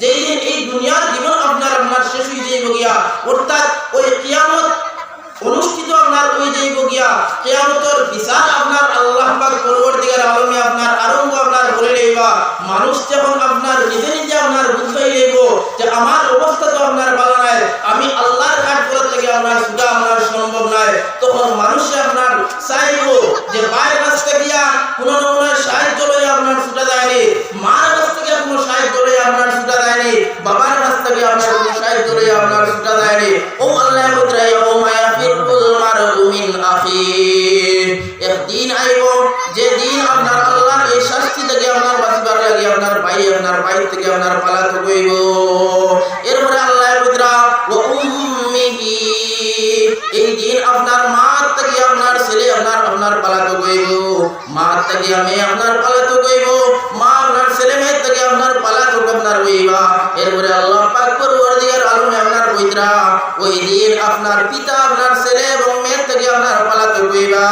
যেই এই দুনিয়ার জীবন আপনার আপনার শেষ হয়ে যাইব গিয়া, অর্থাৎ ওই কিয়ামত অনুষ্ঠিত আপনার হয়ে যাইব গিয়া, কিয়ামতর বিচার আপনার আল্লাহ পরবর্তীকার আলমে আপনার আরম্ভ আপনার করে লইবা। মানুষ যখন আপনার নিজে নিজে আপনার বুঝাই লইব যে আমার অবস্থা তো আপনার ভালো নাই, আমি আল্লাহর কাঠ করার থেকে আপনার সুদা আপনার সম্ভব নাই, তখন মানুষ আপনার চাইব যে বাইরে রাস্তায় থেকে আপনার কোনো সাহায্য আপনার ছুটা দেয়নি। ও আল্লাহ মুদ্রাই ও মায়া ফিরকুল মারু আখি একদিন আইব যে আপনার আল্লাহর এই শাস্তি থেকে আপনার বাঁচবার লাগে, আপনার ভাই আপনার ভাই থেকে আপনার পালাতে হইব এরপরে আল্লাহ মুদ্রা ও উম্মিহি এই দিন আপনার মা থেকে আপনার ছেলে, আপনার আপনার পালাতে হইব মা থেকে আমি আপনার হইব মা ওই দিন আপনার পিতা আপনার ছেলে এবং মেয়ে থেকে আপনার পালাতে হইবা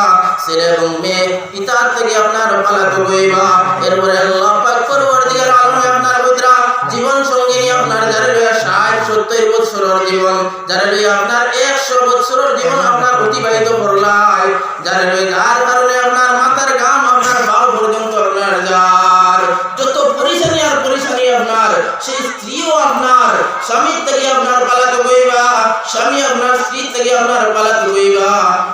ছেলে এবং মেয়ে পিতা থেকে আপনার পালাতে হইবা এরপরে আল্লাহ পাক পরবর্তীকার আলমে আপনার বইতরা জীবন সঙ্গিনী আপনার যারা লইয়া ষাট, সত্তর বছরের জীবন যারা লইয়া আপনার একশো বছরের জীবন আপনার অতিবাহিত করলাই। যারা লইয়া যার কারণে আপনার মাথার গাম আপনার বাল পর্যন্ত আপনার যার। যত পরিশানি আর পরিশানি আপনার, সেই স্ত্রীও আপনার, স্বামীর থেকে আপনার স্বামী আপনার স্ত্রী থেকে আপনার পালাতে হইবা।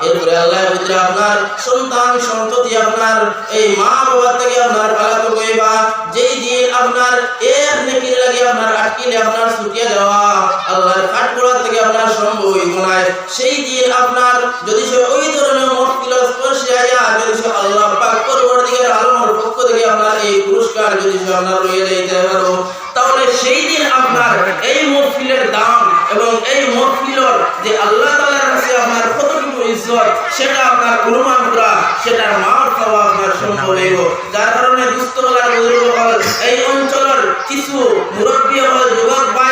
এরপরে আল্লাহ আপনার সন্তান সন্ততি আপনার, এই মা বাবা থেকে আপনার পালাতে হইবা। যেই দিন আপনার এক নেকির লাগে আপনার আটকিলে আপনার ছুটিয়ে যাওয়া, আল্লাহর কাঠগোড়া থেকে আপনার সম্ভব হইব না সেই দিন আপনার যদি সে ওই ধরনের মহফিল স্পর্শে আয়া, যদি সে আল্লাহ পাক পরবর্তীকার আলমের পক্ষ থেকে আপনার এই পুরস্কার যদি সে আপনার রয়ে যাইতে পারো, তাহলে সেই দিন আপনার এই মহফিলের দাম এবং এই মহফিলর যে আল্লাহ তালার কাছে আপনার কতটুকু ইজ্জত, সেটা আপনার অনুমান করা, সেটার মার খাওয়া আপনার সম্ভব হইব যার কারণে দুস্থ হলার বুজুর্গ হল এই অঞ্চলের কিছু মুরব্বী হল যুবক ভাই